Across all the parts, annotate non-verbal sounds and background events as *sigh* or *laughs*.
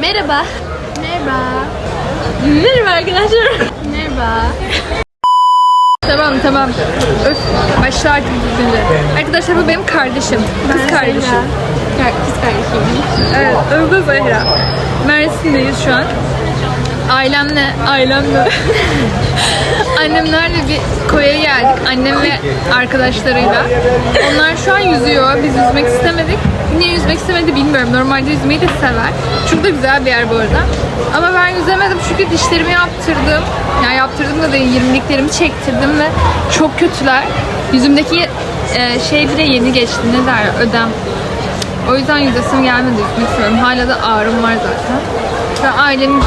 Merhaba. Merhaba. Merhaba arkadaşlar. Merhaba. Tamam tamam. Öf. Başla artık düzgünce. Arkadaşlar bu benim kardeşim. Kız kardeşim. Kız kardeşim. Evet, Özde Zehra. Mersin'deyiz şu an. Ailemle, ailemle. *laughs* Annemlerle bir koya geldik. Annem ve arkadaşlarıyla. Onlar şu an yüzüyor. Biz yüzmek istemedik. Niye yüzmek istemedi bilmiyorum. Normalde yüzmeyi de sever. Çok da güzel bir yer bu arada. Ama ben yüzemedim çünkü dişlerimi yaptırdım. Yani yaptırdım da değil, 20'liklerimi çektirdim ve çok kötüler. Yüzümdeki e, şey bile yeni geçti. Ne der? Ödem. O yüzden yüzesim gelmedi yüzmek istiyorum. Hala da ağrım var zaten. Ve ailem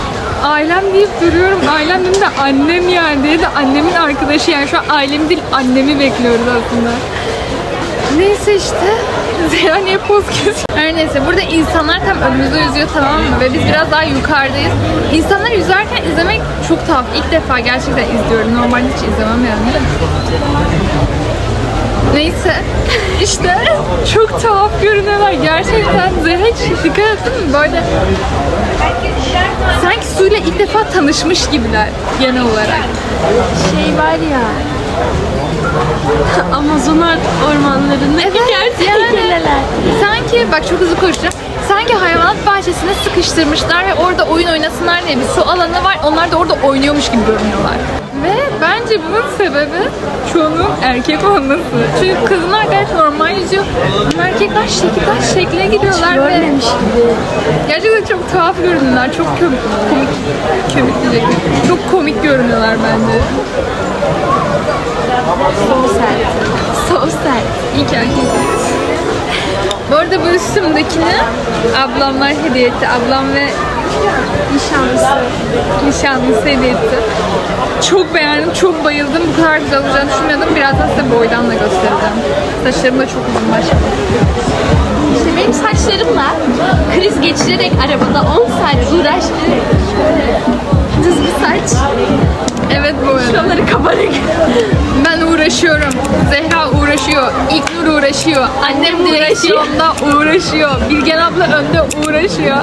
ailem deyip duruyorum. Ailem benim de annem yani diye de annemin arkadaşı yani şu an ailemi değil annemi bekliyoruz aslında. Neyse işte. *laughs* Zehra niye poz kesiyor? Her neyse burada insanlar tam önümüzde yüzüyor tamam mı? Ve biz biraz daha yukarıdayız. İnsanlar yüzerken izlemek çok tuhaf. İlk defa gerçekten izliyorum. Normalde hiç izlemem yani. Neyse *laughs* işte çok tuhaf görünüyorlar gerçekten. Zehra dikkat ettin mi? Böyle sanki suyla ilk defa tanışmış gibiler genel olarak. Şey var ya. *laughs* Amazonlar ormanlarındaki Evet, gerçek yani. Sanki bak çok hızlı konuşacağım. Sanki hayvanat bahçesine sıkıştırmışlar ve orada oyun oynasınlar diye bir su alanı var. Onlar da orada oynuyormuş gibi görünüyorlar. Ve bence bunun sebebi çoğunun erkek olması. Çünkü kadınlar gayet normal yüzüyor. Ama erkekler şekilden şekle giriyorlar ve Görmemiş gibi. gerçekten çok tuhaf görünüyorlar. Çok komik, komik, komik diyecektim. Çok komik görünüyorlar bence. So sad. So sad. İyi ki erkeksiniz. Bu arada bu üstümdekini ablamlar hediye etti. Ablam ve Nişanlısı. nişanlısı hediye etti. Çok beğendim, çok bayıldım. Bu kadar güzel olacağını düşünmüyordum. Birazdan size boydan da göstereceğim. Saçlarım da çok uzun başka. İşte benim saçlarımla kriz geçirerek arabada 10 saat uğraştırıp şöyle düz bir saç. Evet bu arada. Şuraları kabarık. Ben uğraşıyorum. Zehra uğraşıyor. İlknur uğraşıyor. Annem uğraşıyor. direksiyonda uğraşıyor. Bilgen abla önde uğraşıyor.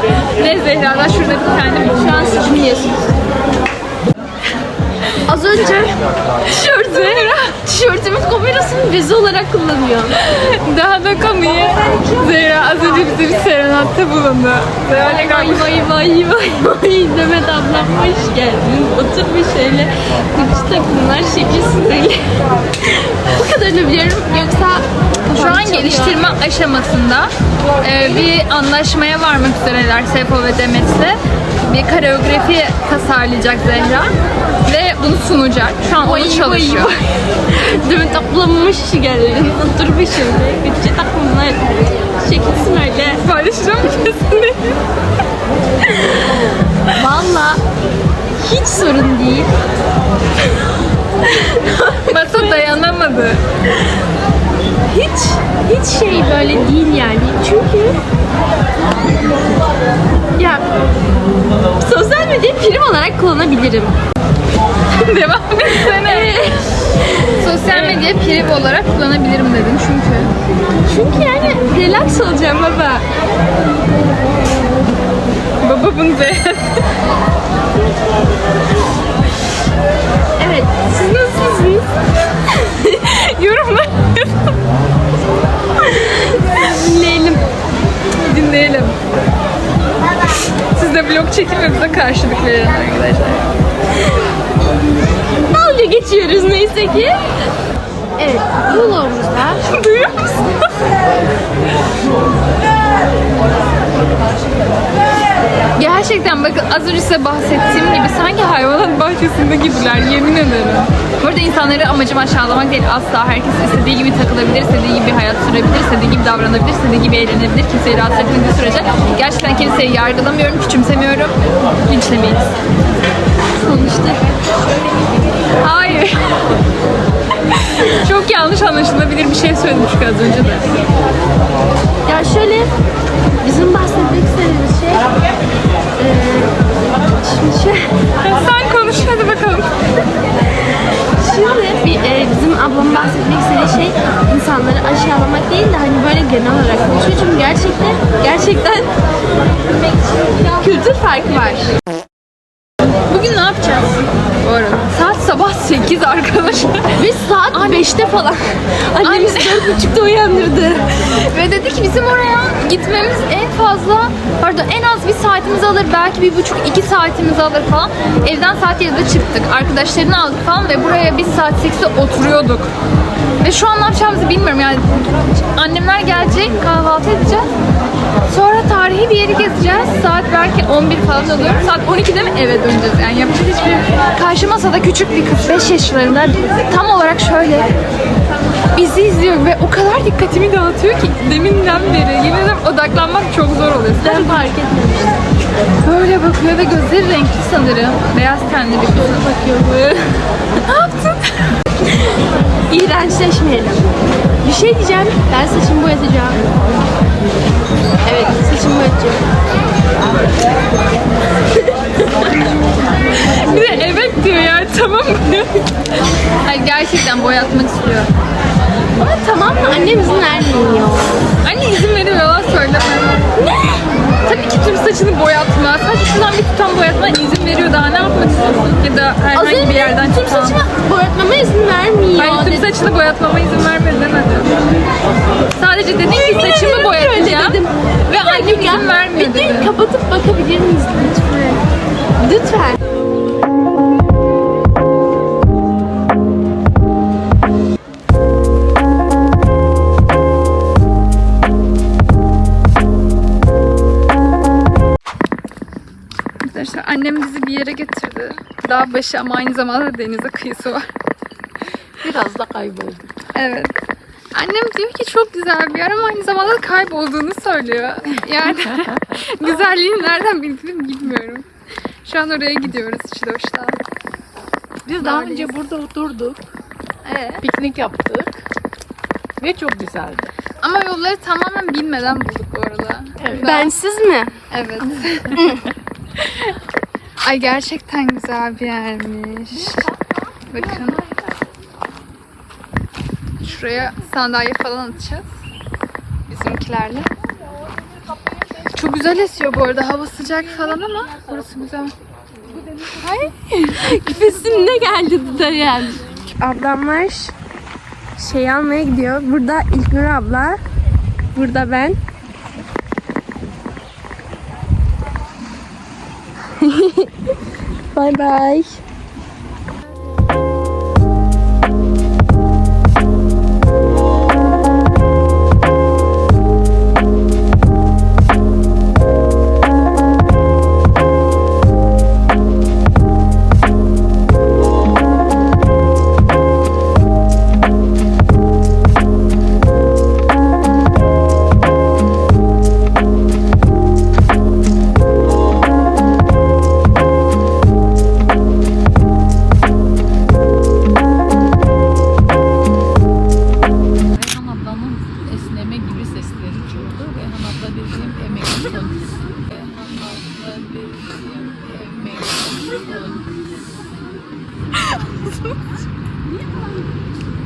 Ve Zehra'da şurada bir tane Şu an siz mi yiyorsunuz? Az önce tişört Zehra. Tişörtümün kamerasını bezi olarak kullanıyor. Daha da komiği. Zehra az önce bize bir serenatta bulundu. Böyle Vay vay vay vay vay Demet ablam hoş geldin. Otur bir şöyle uç takımlar şekil sınırlı. Bu kadarını biliyorum. Yoksa Şu an geliştirme aşamasında e, bir anlaşmaya varmak üzereler Sefo ve Demet'le. Bir koreografi tasarlayacak Zehra ve bunu sunacak. Şu an onu çalışıyor. *laughs* Demet ablam hoş geldin. Otur bir şöyle. Bütçe takımlar şekil sınırlı. Paylaşacağım kesinlikle. *laughs* Valla hiç sorun değil. *laughs* Masa dayanamadı. Hiç hiç şey böyle değil yani. Çünkü ya sosyal medyayı prim olarak kullanabilirim. *laughs* Devam etsene. *laughs* Sosyal medya prim olarak kullanabilirim dedim çünkü. Çünkü yani relax olacağım baba. Baba bunu beğendi. Evet, siz nasılsınız? *laughs* Yorumlar Dinleyelim. dinleyelim. Siz de vlog bize karşılık verin arkadaşlar. Dalga geçiyoruz neyse ki. Evet, vlogumuzda *laughs* Duyuyor musun? Gerçekten bakın az önce size bahsettiğim gibi sanki hayvanat bahçesinde gibiler yemin ederim. Burada insanları amacım aşağılamak değil asla. Herkes istediği gibi takılabilir, istediği gibi hayat sürebilir, istediği gibi davranabilir, istediği gibi eğlenebilir. Kimseyi rahatsız etmediği sürece gerçekten kimseyi yargılamıyorum, küçümsemiyorum. Linçlemeyiz. Sonuçta Hayır. Çok yanlış anlaşılabilir bir şey çünkü az önce de. ya şöyle bizim bahsetmek istediğimiz şey eee şimdi şey Sen konuş hadi bakalım. ablamın bahsetmek istediği şey insanları aşağılamak değil de hani böyle genel olarak konuşuyor. Çünkü gerçekten gerçekten kültür farkı var. 5'te falan. *laughs* Annemiz Anne. 4.30'da uyandırdı. Ve dedi ki bizim oraya gitmemiz en fazla pardon en az bir saatimizi alır belki bir buçuk iki saatimizi alır falan. Evden saat 7'de çıktık. Arkadaşlarını aldık falan ve buraya biz saat 8'de oturuyorduk. Ve şu an ne yapacağımızı bilmiyorum yani. Annemler gelecek kahvaltı edeceğiz. Sonra tarihi bir yeri gezeceğiz. Saat belki 11 falan olur. Saat 12'de mi eve döneceğiz? Yani yapacak hiçbir... Karşı masada küçük bir kız 5 yaşlarında tam olarak şöyle bizi izliyor ve o kadar dikkatimi dağıtıyor ki deminden beri yemin ederim odaklanmak çok zor oluyor. Ben fark etmemiştim. Böyle bakıyor ve gözleri renkli sanırım. Beyaz tenli bir kız bakıyor böyle. *laughs* ne yaptın? İğrençleşmeyelim. Bir şey diyeceğim. Ben saçımı boyatacağım. Evet, saçımı boyatacağım. *laughs* Bir de evet diyor ya tamam mı? Hayır gerçekten boyatmak istiyor. Ama tamam mı? Annem izin vermiyor. Anne izin veriyor yalan söyleme. Ne? Tabii ki tüm saçını boyatma. Saç şuradan bir tutam boyatma izin veriyor daha ne yapmak istiyorsun? Ya da saçını boyatmama izin vermedi demedim. Sadece dedin ki saçımı boyatacağım. Ve annem izin vermiyor dedi. Videoyu kapatıp bakabilir miyiz lütfen? Lütfen. Arkadaşlar annem bizi bir yere getirdi. Dağ başı ama aynı zamanda denize kıyısı var. Biraz da kayboldum. Evet. Annem diyor ki çok güzel bir yer ama aynı zamanda da kaybolduğunu söylüyor. Yani *laughs* güzelliğini nereden bildiğimi bilmiyorum. Şu an oraya gidiyoruz Çiloş'ta. Biz daha Neredeyiz? önce burada oturduk, Evet. piknik yaptık ve çok güzeldi. Ama yolları tamamen bilmeden bulduk bu arada. Evet. Bensiz mi? Evet. *laughs* Ay gerçekten güzel bir yermiş. Bakın. Şuraya sandalye falan atacağız. Bizimkilerle. Çok güzel esiyor bu arada. Hava sıcak falan ama burası güzel. *laughs* Küpesinde geldi dayan. Ablamlar şey almaya gidiyor. Burada İlknur abla. Burada ben. *laughs* bye bye.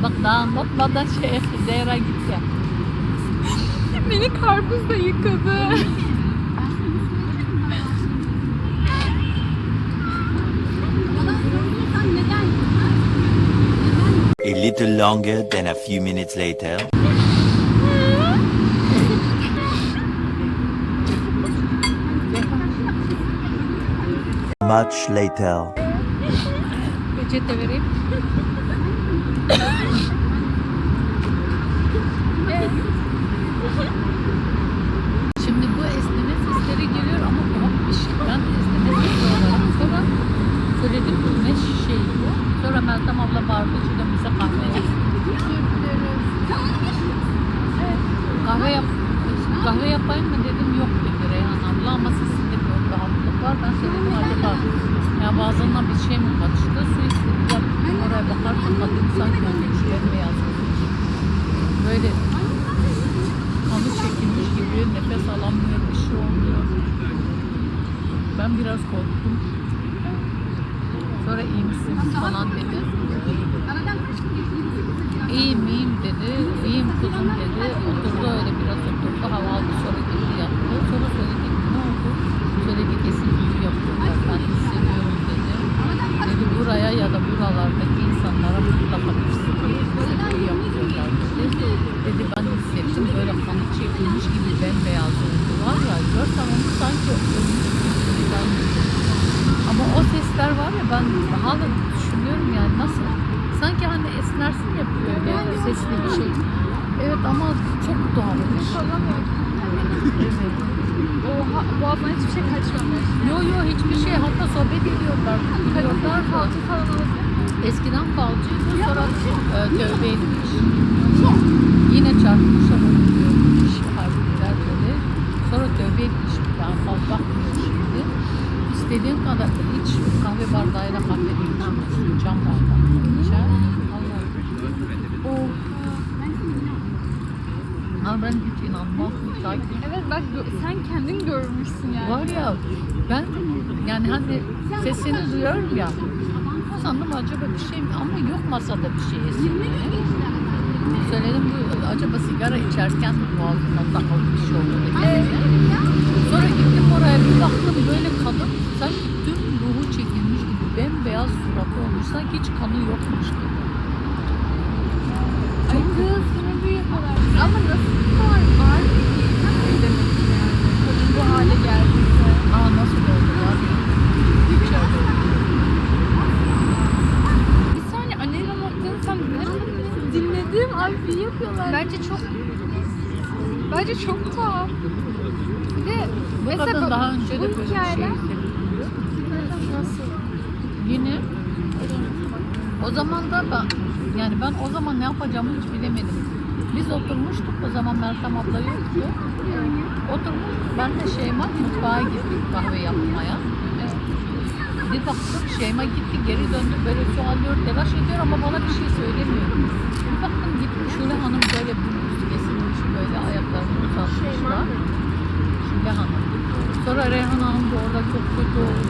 Bak daha bakmadan şey Zehra gitti. Beni karpuzla yıkadı. A little longer than a few minutes later. Much later. Şimdi bu esneme geliyor ama şey. Ben esneme sesi sonra söyledim ne şey bu. Sonra Meltem abla bağırdı şurada bize kahve. Kahve yap. Kahve yapayım mı dedim yok dedi Reyhan abla ama bir rahatlık var. Ben söyledim acaba ya bazılarına bir şey mi kaçtı? Su istediler. Oraya bakarken kadın sanki onun içlerine yazmış. Böyle kanı çekilmiş gibi nefes alamıyor bir şey oluyor. Ben biraz korktum. Sonra iyi misin falan dedi. İyiyim kuzum dedi. Oturdu öyle biraz oturdu. Hava aldı sonra gitti yattı. Sonra söyledik ne oldu? Söyledi kesin büyü yapıyorlar. Ben hissediyorum dedi. Dedi buraya ya da buralardaki insanlara mutlaka bir sıkıntı bize büyü yapıyorlar dedi. Dedi ben hissettim böyle kanı çekilmiş gibi bembeyaz oldu Görsen onu sanki ama o sesler var ya ben hala düşünüyorum yani nasıl sanki hani esnersin ya böyle sesli bir şey. Evet ama çok doğalmış. Evet. Oha, boğazdan hiçbir şey kaçmamış. Yo yo hiçbir şey hatta sohbet ediyorlar. Mı? Falçı falan olabilir. Eskiden falcıydı sonra e, tövbe etmiş. Yine çarpmış ama Bir daha fal bakmıyor şimdi. İstediğin kadar iç kahve bardağıyla kahve içmiyorsun. Cam bardağıyla içer. Oh. Ama ben hiç inanmam. Takip Evet bak sen kendin görmüşsün yani. Var ya ben yani hani sesini duyuyorum ya sandım acaba bir şey mi ama yok masada bir şey esinti. Söyledim bu acaba sigara içerken mi boğazından takılı bir şey oldu dedi. Sonra gittim oraya bir baktım böyle kadın sanki tüm ruhu çekilmiş gibi bembeyaz suratı olmuş sanki hiç kanı yokmuş gibi. Ay kız sana bir yapıyorlar. Ama nasıl bu kadar var? demek ki yani. Kadın bu hale geldiyse. Aa nasıl oldu var ya. İçeride oldu. Bir saniye annenin anlattığını sen dinlemedin mi? Dinledim. Abi bir yapıyorlar. Bence çok Bence çok tuhaf. Bir de Bu mesela kadın bu- daha önce de bu böyle bir şey hikayeler- hissettiriyor. Nasıl? Yine o zaman da ben yani ben o zaman ne yapacağımı hiç bilemedim. Biz oturmuştuk o zaman Meltem abla yoktu. Oturmuş ben de Şeyma mutfağa gittik kahve yapmaya. Bir baktım Şeyma gitti geri döndü böyle su alıyor telaş ediyor ama bana bir şey söylemiyor. Bir baktım gitmiş Şule Hanım böyle burnuz kesilmiş böyle ayaklarını uzatmışlar. Şule Hanım. Sonra Reyhan Hanım da orada çok kötü oldu.